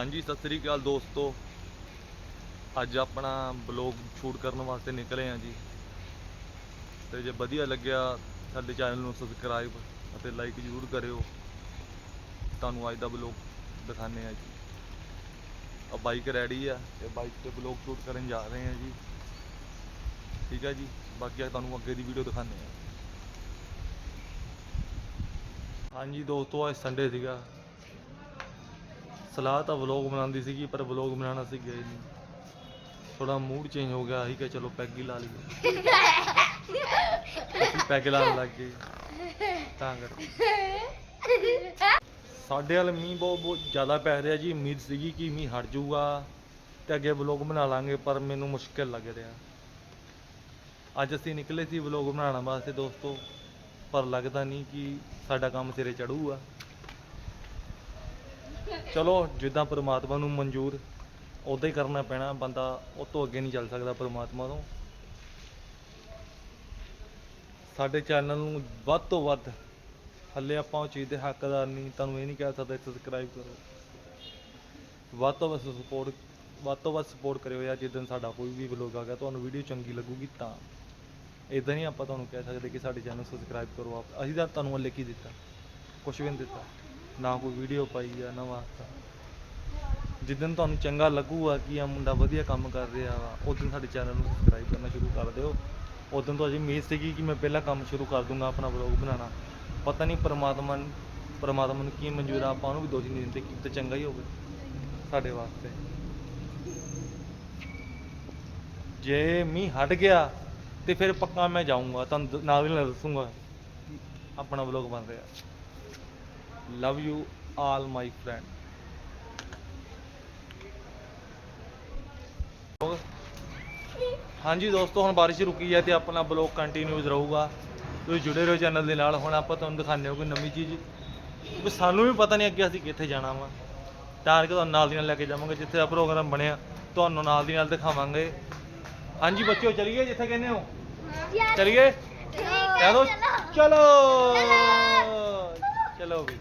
ਹਾਂਜੀ, ਸਤਿ ਸ੍ਰੀ ਅਕਾਲ ਦੋਸਤੋ। ਅੱਜ ਆਪਣਾ ਬਲੌਗ ਸ਼ੂਟ ਕਰਨ ਵਾਸਤੇ ਨਿਕਲੇ ਆ ਜੀ। ਤੇ ਜੇ ਵਧੀਆ ਲੱਗਿਆ, ਸਾਡੇ ਚੈਨਲ ਨੂੰ ਸਬਸਕ੍ਰਾਈਬ ਅਤੇ ਲਾਈਕ ਜ਼ਰੂਰ ਕਰਿਓ। ਤੁਹਾਨੂੰ ਅੱਜ ਦਾ ਬਲੌਗ ਦਿਖਾਣੇ ਆ ਜੀ। ਆ ਬਾਈਕ ਰੈਡੀ ਆ ਤੇ ਬਾਈਕ ਤੇ ਬਲੌਗ ਸ਼ੂਟ ਕਰਨ ਜਾ ਰਹੇ ਆ ਜੀ। ਠੀਕ ਹੈ ਜੀ, ਬਾਕੀ ਤੁਹਾਨੂੰ ਅੱਗੇ ਦੀ ਵੀਡੀਓ ਦਿਖਾਣੇ ਆ ਹਾਂਜੀ ਦੋਸਤੋ, ਅੱਜ ਸੰਡੇ ਸੀਗਾ। ਸਲਾਹ ਤਾਂ ਵਲੌਗ ਬਣਾਉਂਦੀ ਸੀਗੀ, ਪਰ ਵਲੌਗ ਬਣਾਉਣਾ ਸੀ, ਗਏ ਨਹੀਂ ਥੋੜਾ ਮੂਡ ਚੇਂਜ ਹੋ ਗਿਆ ਅਸੀਂ ਕਿ ਚਲੋ ਪੈਗ ਹੀ ਲਾ ਲਈਏ। ਅਸੀਂ ਪੈਗ ਲਾਉਣ ਲੱਗ ਗਏ। ਤਾਂ ਕਰਕੇ। ਸਾਡੇ ਵਾਲ ਮੀਂਹ ਬਹੁਤ ਬਹੁਤ ਜ਼ਿਆਦਾ ਪੈ ਰਿਹਾ ਜੀ। ਉਮੀਦ ਸੀਗੀ ਕਿ ਮੀਂਹ ਹਟ ਜਾਊਗਾ ਤੇ ਅੱਗੇ ਵਲੌਗ ਬਣਾ ਲਾਂਗੇ, ਪਰ ਮੈਨੂੰ ਮੁਸ਼ਕਿਲ ਲੱਗ ਰਿਹਾ। ਅੱਜ ਅਸੀਂ ਨਿਕਲੇ ਸੀ ਵਲੌਗ ਬਣਾਉਣ ਵਾਸਤੇ ਦੋਸਤੋ, ਪਰ ਲੱਗਦਾ ਨਹੀਂ ਕਿ ਸਾਡਾ ਕੰਮ ਸਿਰੇ ਚੜੂਗਾ ਚਲੋ, ਜਿੱਦਾਂ ਪ੍ਰਮਾਤਮਾ ਨੂੰ ਮਨਜ਼ੂਰ ਉਦਾਂ ਹੀ ਕਰਨਾ ਪੈਣਾ, ਬੰਦਾ ਉਹ ਤੋਂ ਅੱਗੇ ਨਹੀਂ ਚੱਲ ਸਕਦਾ ਪ੍ਰਮਾਤਮਾ ਤੋਂ। ਸਾਡੇ ਚੈਨਲ ਨੂੰ ਵੱਧ ਤੋਂ ਵੱਧ, ਹੱਲੇ ਆਪਾਂ ਉਹ ਚੀਜ਼ ਦੇ ਹੱਕਦਾਰ ਨਹੀਂ, ਤੁਹਾਨੂੰ ਇਹ ਨਹੀਂ ਕਹਿ ਸਕਦਾ ਸਬਸਕ੍ਰਾਈਬ ਕਰੋ। ਵੱਧ ਤੋਂ ਵੱਧ ਸਪੋਰਟ ਵੱਧ ਤੋਂ ਵੱਧ ਸਪੋਰਟ ਕਰਿਓ ਯਾਰ, ਜਿੱਦਣ ਸਾਡਾ ਕੋਈ ਵੀ ਵਲੋਗ ਆ ਗਿਆ, ਤੁਹਾਨੂੰ ਵੀਡੀਓ ਚੰਗੀ ਲੱਗੂਗੀ ਤਾਂ। ਇਦਾਂ ਨਹੀਂ ਆਪਾਂ ਤੁਹਾਨੂੰ ਕਹਿ ਸਕਦੇ ਕਿ ਸਾਡੇ ਚੈਨਲ ਸਬਸਕ੍ਰਾਈਬ ਕਰੋ ਆਪ। ਅਸੀਂ ਤਾਂ ਤੁਹਾਨੂੰ ਹੱਲੇ ਕੀ ਦਿੱਤਾ? ਕੁਝ ਵੀ ਨਹੀਂ ਦਿੱਤਾ। ਨਾ ਕੋਈ ਵੀਡੀਓ ਪਾਈ ਆ, ਨਾ ਵਾਸਤਾ। ਜਿੱਦਣ ਤੁਹਾਨੂੰ ਚੰਗਾ ਲੱਗੂਗਾ ਕਿ ਆ ਮੁੰਡਾ ਵਧੀਆ ਕੰਮ ਕਰ ਰਿਹਾ ਵਾ ਉਦੋਂ ਸਾਡੇ ਚੈਨਲ ਨੂੰ ਸਬਸਕ੍ਰਾਈਬ ਕਰਨਾ ਸ਼ੁਰੂ ਕਰ ਦਿਓ। ਉਦੋਂ ਤੋਂ ਅਜੇ ਉਮੀਦ ਸੀਗੀ ਕਿ ਮੈਂ ਪਹਿਲਾਂ ਕੰਮ ਸ਼ੁਰੂ ਕਰ ਦੂੰਗਾ ਆਪਣਾ ਵਲੌਗ ਬਣਾਉਣਾ। ਪਤਾ ਨਹੀਂ ਪਰਮਾਤਮਾ ਨੂੰ ਪਰਮਾਤਮਾ ਨੂੰ ਕੀ ਮਨਜ਼ੂਰ ਆ, ਆਪਾਂ ਉਹਨੂੰ ਵੀ ਦੋਸ਼ੀ ਨਹੀਂ ਦਿੰਦੇ ਕਿ ਤੇ ਚੰਗਾ ਹੀ ਹੋਵੇ ਸਾਡੇ ਵਾਸਤੇ। ਜੇ ਮੀਂਹ ਹਟ ਗਿਆ ਤੇ ਫਿਰ ਪੱਕਾ ਮੈਂ ਜਾਊਂਗਾ, ਤੁਹਾਨੂੰ ਨਾਲ ਹੀ ਨਾਲ ਦੱਸੂੰਗਾ ਆਪਣਾ ਵਲੌਗ ਬਣ ਰਿਹਾ। Love you all my friend ਹਾਂਜੀ ਦੋਸਤੋ ਹੁਣ ਬਾਰਿਸ਼ ਰੁਕੀ ਹੈ ਤੇ ਆਪਣਾ ਬਲੌਗ ਕੰਟੀਨਿਊਸ ਰਹੂਗਾ। ਤੁਸੀਂ ਜੁੜੇ ਰਹੋ ਚੈਨਲ ਦੇ ਨਾਲ। ਹੁਣ ਆਪਾਂ ਤੁਹਾਨੂੰ ਦਿਖਾਉਂਦੇ ਹਾਂ ਕੋਈ ਨਵੀਂ ਚੀਜ਼। ਵੀ ਸਾਨੂੰ ਵੀ ਪਤਾ ਨਹੀਂ ਅੱਗੇ ਅਸੀਂ ਕਿੱਥੇ ਜਾਣਾ ਵਾ। ਤਾਂ ਕਿ ਤੁਹਾਨੂੰ ਨਾਲ ਦੀ ਨਾਲ ਲੈ ਕੇ ਜਾਵਾਂਗੇ ਜਿੱਥੇ ਦਾ ਪ੍ਰੋਗਰਾਮ ਬਣਿਆ। ਤੁਹਾਨੂੰ ਨਾਲ ਦੀ ਨਾਲ ਦਿਖਾਵਾਂਗੇ। ਹਾਂਜੀ ਬੱਚਿਓ ਚਲੀਏ ਜਿੱਥੇ ਕਹਿੰਦੇ ਹੋ? ਚਲੀਏ? ਕਹਿ ਦੋ। ਚਲੋ। ਚਲੋ ਵੀ।